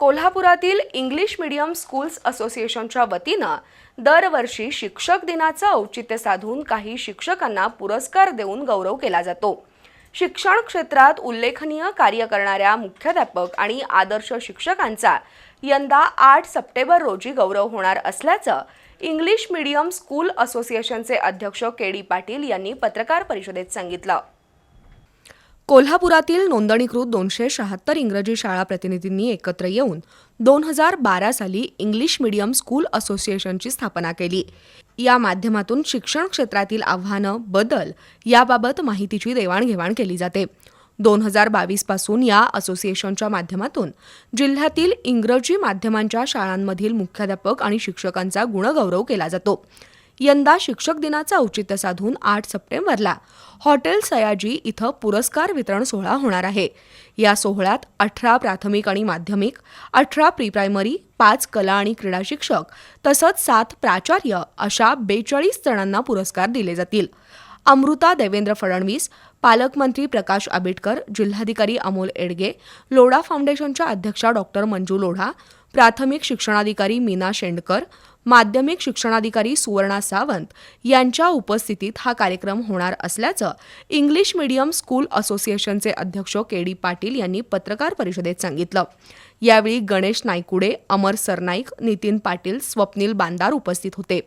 कोल्हापुरातील English medium schools असोसिएशनच्या वतीनं दरवर्षी शिक्षक दिनाचं औचित्य साधून काही शिक्षकांना पुरस्कार देऊन गौरव केला जातो. शिक्षण क्षेत्रात उल्लेखनीय कार्य करणाऱ्या मुख्याध्यापक आणि आदर्श शिक्षकांचा यंदा आठ सप्टेंबर रोजी गौरव होणार असल्याचं इंग्लिश मीडियम स्कूल असोसिएशनचे अध्यक्ष के डी पाटील यांनी पत्रकार परिषदेत सांगितलं. कोल्हापुरातील नोंदणीकृत दोनशे शहात्तर इंग्रजी शाळा प्रतिनिधींनी एकत्र येऊन दोन हजार बारा साली इंग्लिश मीडियम स्कूल असोसिएशनची स्थापना केली. या माध्यमातून शिक्षण क्षेत्रातील आव्हानं बदल याबाबत माहितीची देवाणघेवाण केली जाते. दोन हजार बावीसपासून या असोसिएशनच्या माध्यमातून जिल्ह्यातील इंग्रजी माध्यमांच्या शाळांमधील मुख्याध्यापक आणि शिक्षकांचा गुणगौरव केला जातो. यंदा शिक्षक दिनाचं औचित्य साधून आठ सप्टेंबरला हॉटेल सयाजी इथं पुरस्कार वितरण सोहळा होणार आहे. या सोहळ्यात अठरा प्राथमिक आणि माध्यमिक अठरा प्री प्रायमरी पाच कला आणि क्रीडा शिक्षक तसंच सात प्राचार्य अशा बेचाळीस जणांना पुरस्कार दिले जातील. अमृता देवेंद्र फडणवीस पालकमंत्री प्रकाश आंबेडकर जिल्हाधिकारी अमोल एडगे लोढा फाउंडेशनच्या अध्यक्षा डॉक्टर मंजू लोढा प्राथमिक शिक्षणाधिकारी मीना शेंडकर माध्यमिक शिक्षणाधिकारी सुवर्णा सावंत यांच्या उपस्थितीत हा कार्यक्रम होणार असल्याचं इंग्लिश मीडियम स्कूल असोसिएशनचे अध्यक्ष के डी पाटील यांनी पत्रकार परिषदेत सांगितलं. यावेळी गणेश नायकुडे अमर सरनाईक नितीन पाटील स्वप्नील बांदार उपस्थित होते.